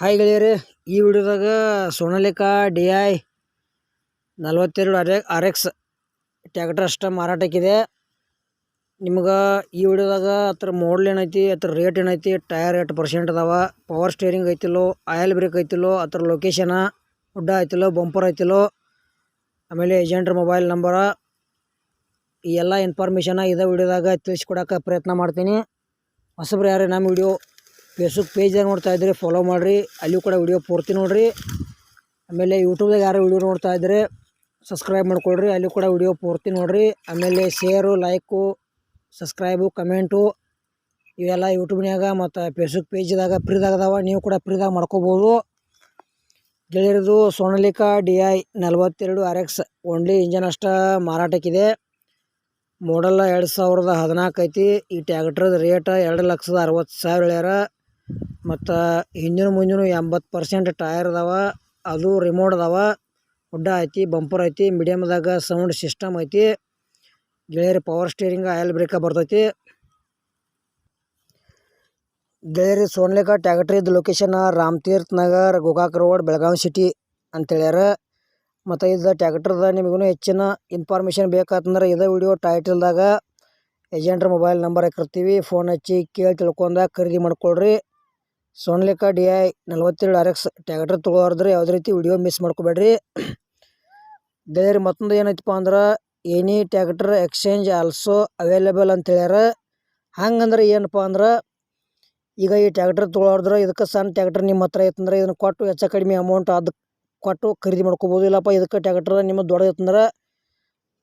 Hi ಗೆಳೆಯರೆ, ಈ ವಿಡಿಯೋದಾಗ Sonalika D I ನಲ್ವತ್ತೆರಡು ಅರೆ ಆರ್ ಎಕ್ಸ್ ಟ್ಯಾಕ್ಟರ್ ಅಷ್ಟು ಮಾರಾಟಕ್ಕಿದೆ. ನಿಮ್ಗೆ ಈ ವಿಡಿಯೋದಾಗ ಅದ್ರ ಮಾಡಲ್ ಏನೈತಿ ಅದ್ರ ರೇಟ್ ಏನೈತಿ ಟೈರ್ ಎಷ್ಟು ಪರ್ಸೆಂಟ್ ಅದಾವ ಪವರ್ ಸ್ಟೇರಿಂಗ್ ಐತಿಲ್ಲೋ ಆಯಿಲ್ ಬ್ರೇಕ್ ಐತಿಲ್ಲೋ ಅದ್ರ ಲೊಕೇಶನ ಉಡ್ಡ ಐತಿಲ್ಲೋ ಬಂಪರ್ ಐತಿಲ್ಲೋ, ಆಮೇಲೆ ಏಜೆಂಟ್ರ ಮೊಬೈಲ್ ನಂಬರ ಈ ಎಲ್ಲ ಇನ್ಫಾರ್ಮೇಷನ ಇದೇ ವಿಡಿಯೋದಾಗ ತಿಳಿಸ್ಕೊಡಕ್ಕೆ ಪ್ರಯತ್ನ ಮಾಡ್ತೀನಿ. ಹೊಸಬ್ರು ಯಾರೇ ನಮ್ಮ ವಿಡಿಯೋ ಫೇಸ್ಬುಕ್ ಪೇಜ್ ನೋಡ್ತಾ ಇದ್ರಿ ಫಾಲೋ ಮಾಡಿರಿ. ಅಲ್ಲಿಯೂ ಕೂಡ ವಿಡಿಯೋ ಪೂರ್ತಿ ನೋಡಿರಿ. ಆಮೇಲೆ ಯೂಟ್ಯೂಬ್ದಾಗ ಯಾರು ವಿಡಿಯೋ ನೋಡ್ತಾ ಇದ್ದರೆ ಸಬ್ಸ್ಕ್ರೈಬ್ ಮಾಡ್ಕೊಳ್ರಿ. ಅಲ್ಲಿ ಕೂಡ ವಿಡಿಯೋ ಪೂರ್ತಿ ನೋಡಿರಿ. ಆಮೇಲೆ ಶೇರು ಲೈಕು ಸಬ್ಸ್ಕ್ರೈಬು ಕಮೆಂಟು ಇವೆಲ್ಲ ಯೂಟ್ಯೂಬ್ನಾಗ ಮತ್ತು ಫೇಸ್ಬುಕ್ ಪೇಜ್ದಾಗ ಫ್ರೀದಾಗ ಅದಾವ. ನೀವು ಕೂಡ ಫ್ರೀದಾಗ ಮಾಡ್ಕೋಬೋದು. ಗೆಳೆಯರದು ಸೋನಾಲಿಕಾ ಡಿ ಐ ನಲ್ವತ್ತೆರಡು ಆರ್ ಎಕ್ಸ್ ಓನ್ಲಿ ಇಂಜನ್ ಅಷ್ಟ ಮಾರಾಟಕ್ಕಿದೆ. ಮಾಡಲ್ಲ ಎರಡು ಸಾವಿರದ ಹದಿನಾಲ್ಕು ಐತಿ ಈ ಟ್ಯಾಕ್ಟ್ರದ ರೇಟ್ ಎರಡು ಲಕ್ಷದ ಅರವತ್ತು ಸಾವಿರ ಹೇಳ್ಯಾರ. ಮತ್ತು ಹಿಂದಿನ ಮುಂದಿನ ಎಂಬತ್ತು ಪರ್ಸೆಂಟ್ ಟಯರ್ ಅದಾವ, ಅದು ರಿಮೋಟ್ ಅದಾವ, ಉಡ್ಡ ಐತಿ ಬಂಪರ್ ಐತಿ ಮೀಡಿಯಮ್ದಾಗ ಸೌಂಡ್ ಸಿಸ್ಟಮ್ ಐತಿ, ಗೆಳೆಯರಿ ಪವರ್ ಸ್ಟೀರಿಂಗ್ ಆಯಲ್ ಬ್ರೇಕ ಬರ್ತೈತಿ. ಗೆಳೆಯರಿ ಸೋನ್ಲೇಕ ಟ್ಯಾಕ್ಟ್ರಿ ಇದು location Ramatirtha Nagar, Gokak road Belagavi city ಅಂತ ಹೇಳ್ಯಾರ. ಮತ್ತು ಇದು ಟ್ಯಾಕ್ಟ್ರದ ನಿಮಗೂ ಹೆಚ್ಚಿನ ಇನ್ಫಾರ್ಮೇಷನ್ ಬೇಕಾತಂದ್ರೆ ಇದೇ ವಿಡಿಯೋ ಟೈಟಲ್ದಾಗ ಏಜೆಂಟ್ರ ಮೊಬೈಲ್ ನಂಬರ್ ಹಾಕಿರ್ತೀವಿ ಫೋನ್ ಹಚ್ಚಿ ಕೇಳಿ ತಿಳ್ಕೊಂಡಾಗ ಖರೀದಿ ಮಾಡ್ಕೊಳ್ರಿ. ಸೋನ್ಲಿಕ ಡಿ ಐ ನಲ್ವತ್ತೇಳು ಆರ್ ಎಕ್ಸ್ ಟ್ಯಾಕ್ಟ್ರ್ ತೊಗೊಳೋರ್ದ್ರೆ ಯಾವುದೇ ರೀತಿ ವಿಡಿಯೋ ಮಿಸ್ ಮಾಡ್ಕೋಬೇಡ್ರಿ. ಬೇರೆ ಮತ್ತೊಂದು ಏನೈತಪ್ಪ ಅಂದ್ರೆ any tractor exchange also available ಅಂತ ಹೇಳ್ಯಾರ. ಹಂಗಂದ್ರೆ ಏನಪ್ಪ ಅಂದ್ರೆ ಈಗ ಈ ಟ್ಯಾಕ್ಟರ್ ತೊಗೊಳೋರ್ದ್ರೆ ಇದಕ್ಕೆ ಸಣ್ಣ ಟ್ಯಾಕ್ಟರ್ ನಿಮ್ಮ ಹತ್ರ ಐತಂದ್ರೆ ಇದನ್ನು ಕೊಟ್ಟು ಹೆಚ್ಚು ಕಡಿಮೆ ಅಮೌಂಟ್ ಅದು ಕೊಟ್ಟು ಖರೀದಿ ಮಾಡ್ಕೋಬೋದು. ಇಲ್ಲಪ್ಪ ಇದಕ್ಕೆ ಟ್ಯಾಕ್ಟರ್ ನಿಮ್ಮ ದೊಡ್ಡದೈತಂದ್ರೆ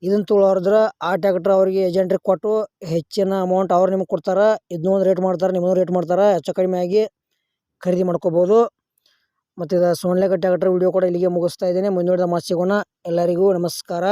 ಇದನ್ನು ತೊಗೊಳೋರ್ದ್ರೆ ಆ ಟ್ಯಾಕ್ಟರ್ ಅವ್ರಿಗೆ ಏಜೆಂಟ್ರಿಗೆ ಕೊಟ್ಟು ಹೆಚ್ಚಿನ ಅಮೌಂಟ್ ಅವ್ರು ನಿಮ್ಗೆ ಕೊಡ್ತಾರೆ. ಇದನ್ನೊಂದು ರೇಟ್ ಮಾಡ್ತಾರೆ ನಿಮ್ಮೊಂದು ರೇಟ್ ಮಾಡ್ತಾರೆ, ಹೆಚ್ಚು ಕಡಿಮೆ ಆಗಿ ಖರೀದಿ ಮಾಡ್ಕೋಬೋದು. ಮತ್ತು ಇದು ಸೋನ್ಲೇಕ ಟ್ಯಾಕ್ಟರ್ ವಿಡಿಯೋ ಕೂಡ ಇಲ್ಲಿಗೆ ಮುಗಿಸ್ತಾ ಇದ್ದೀನಿ. ಮುಂದಿನ ಮಾತು ಸಿಗೋಣ ಎಲ್ಲರಿಗೂ ನಮಸ್ಕಾರ.